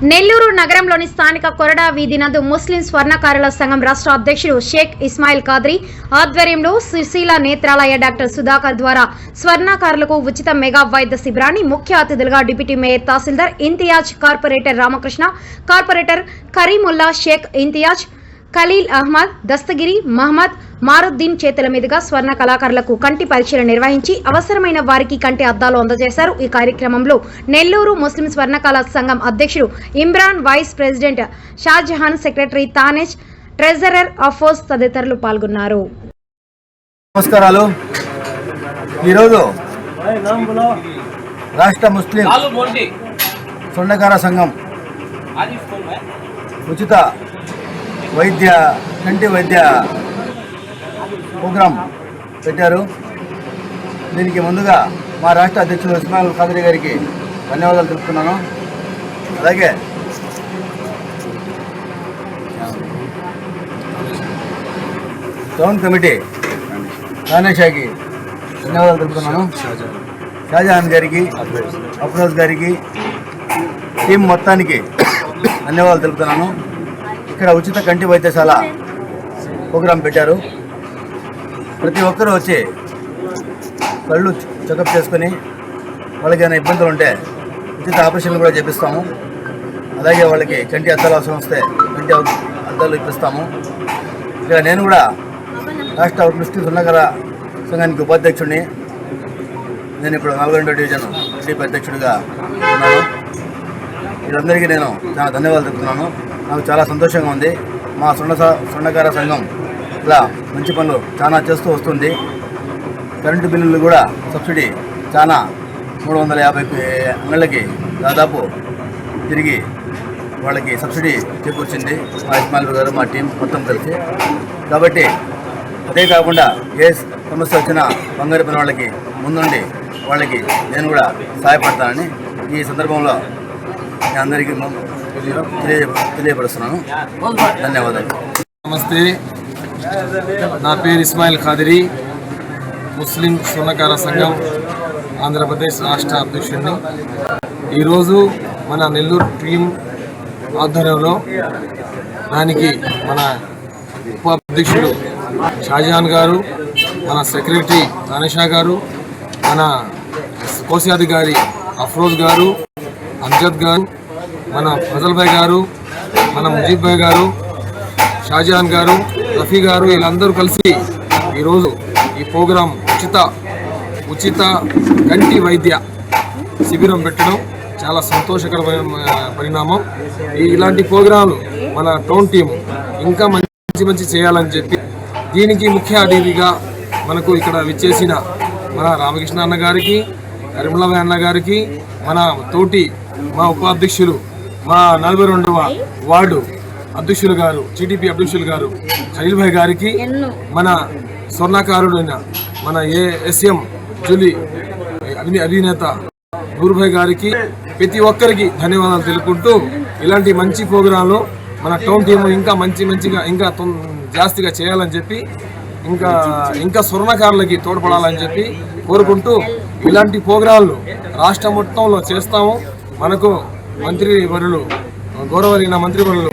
నెల్లూరు నగరంలోని స్థానిక కొరడా వీధి నందు ముస్లిం స్వర్ణకారుల సంఘం రాష్ట్ర అధ్యక్షుడు షేక్ ఇస్మాయిల్ ఖాద్రి ఆధ్వర్యంలో సుశీల నేత్రాలయ డాక్టర్ సుధాకర్ ద్వారా స్వర్ణకారులకు ఉచిత మెగా వైద్య శిబిరాన్ని ముఖ్య అతిథులుగా deputy mayor tahsildar Imtiaz corporator Ramakrishna corporator Kareemulla Sheikh Imtiaz Khalil Ahmed Dastagiri Mohammed Maruddin చేతుల మీదుగా స్వర్ణ కళాకారులకు కంటి పరీక్షలు నిర్వహించి అవసరమైన వారికి కంటి అద్దాలు అందజేశారు. ఈ కార్యక్రమంలో నెల్లూరు ముస్లిం స్వర్ణకళా సంఘం అధ్యక్షుడు Imran vice president Shahjahan secretary Thanesh treasurer అఫోస్ తదితరులు పాల్గొన్నారు. ఉచిత వైద్య కంటి వైద్య ప్రోగ్రాం పెట్టారు. దీనికి ముందుగా మా రాష్ట్ర అధ్యక్షుడు ఇస్మాయిల్ ఖాదరి గారికి ధన్యవాదాలు తెలుపుతున్నాను. అలాగే టౌన్ కమిటీ రానేషాకి ధన్యవాదాలు తెలుపుతున్నాను. షాజహాన్ గారికి అఫ్రోజ్ గారికి టీం మొత్తానికి ధన్యవాదాలు తెలుపుతున్నాను. ఇక్కడ ఉచిత కంటి వైద్యశాల ప్రోగ్రాం పెట్టారు. ప్రతి ఒక్కరూ వచ్చి కళ్ళు చెకప్ చేసుకొని వాళ్ళకి ఏమైనా ఇబ్బందులు ఉంటే ఉచిత ఆపరేషన్లు కూడా చేపిస్తాము. అలాగే వాళ్ళకి కంటి అద్దాలు అవసరం వస్తే కంటి అద్దాలు ఇప్పిస్తాము. ఇక నేను కూడా రాష్ట్ర దృష్టి సున్నగర సంఘానికి ఉపాధ్యక్షుడిని. నేను ఇప్పుడు నల్గొండ డివిజన్ టీడీపీ అధ్యక్షుడిగా ఉన్నాను. వీళ్ళందరికీ నేను చాలా ధన్యవాదాలు చెప్తున్నాను నాకు చాలా సంతోషంగా ఉంది. మా సున్న సున్నకార సంఘం ఇలా మంచి పనులు చాలా చేస్తూ వస్తుంది. కరెంటు బిల్లులు కూడా సబ్సిడీ చాలా మూడు వందల యాభై అంగళ్ళకి దాదాపు తిరిగి వాళ్ళకి సబ్సిడీ చేకూర్చింది. మా ఇస్మాయిల్ గారు మా టీం మొత్తం కలిసి. కాబట్టి అదే కాకుండా ఏ సమస్య వచ్చినా బంగారు పని వాళ్ళకి ముందుండి వాళ్ళకి నేను కూడా సహాయపడతానని ఈ సందర్భంలో నేను అందరికీ తెలియపరుస్తున్నాను. ధన్యవాదాలు. నమస్తే. నా పేరు ఇస్మాయిల్ ఖాదిరి. ముస్లిం స్వర్ణకార సంఘం ఆంధ్రప్రదేశ్ రాష్ట్ర అధ్యక్షుడిని. ఈరోజు మన నెల్లూరు టీం ఆధ్వర్యంలో దానికి మన ఉప అధ్యక్షుడు షాజహాన్ గారు మన సెక్రటరీ తానిషా గారు మన కోశాధికారి అఫ్రోజ్ గారు అంజద్ గారు మన ఫజల్ భాయ్ గారు మన ముజీబ్ భాయ్ గారు షాజహాన్ గారు రఫీ గారు వీళ్ళందరూ కలిసి ఈరోజు ఈ ప్రోగ్రాం ఉచిత ఉచిత కంటి వైద్య శిబిరం పెట్టడం చాలా సంతోషకరమైన పరిణామం. ఈ ఇలాంటి ప్రోగ్రాంలు మన టౌన్ టీం ఇంకా మంచి మంచి చేయాలని చెప్పి దీనికి ముఖ్య అతిథిగా మనకు ఇక్కడ విచ్చేసిన మన రామకృష్ణ అన్న గారికి కరిమలభాయ్ అన్న గారికి మన తోటి మా ఉపాధ్యక్షులు మా నలభై రెండవ వార్డు అధ్యక్షులు గారు టీడీపీ అధ్యక్షులు గారు ఖలీల్ భాయ్ గారికి మన స్వర్ణకారుడైన మన ఏఎస్ఎం జూలి అభినే అధినేత నూరుభాయ్ గారికి ప్రతి ఒక్కరికి ధన్యవాదాలు తెలుపుకుంటూ ఇలాంటి మంచి ప్రోగ్రాంలు మన టౌన్ టీం ఇంకా మంచి మంచిగా ఇంకా జాస్తిగా చేయాలని చెప్పి ఇంకా ఇంకా స్వర్ణకారులకి తోడ్పడాలని చెప్పి కోరుకుంటూ ఇలాంటి ప్రోగ్రాంలు రాష్ట్ర మొత్తంలో చేస్తాము. మనకు మంత్రి వరులు గౌరవనీయ మంత్రి వరులు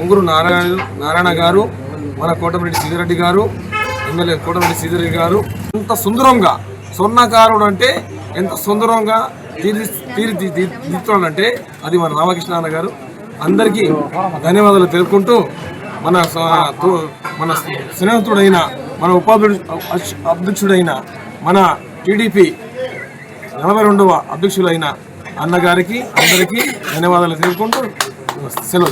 ఉంగురు నారాయణ నారాయణ గారు మన కోటమిరెడ్డి సీదిరెడ్డి గారు ఎమ్మెల్యే కోటమిరెడ్డి సీదిరెడ్డి గారు. ఎంత సుందరంగా స్వర్ణకారుడు అంటే ఎంత సుందరంగా తీర్చి తీర్చి అది మన రామకృష్ణ అన్న గారు. అందరికీ ధన్యవాదాలు తెలుపుకుంటూ మన మన స్నేహితుడైన మన ఉపాధ్యక్షుడైన మన టీడీపీ నలభై రెండవ అధ్యక్షులైన అన్నగారికి అందరికీ ధన్యవాదాలు తెలుపుకుంటూ సెలవు.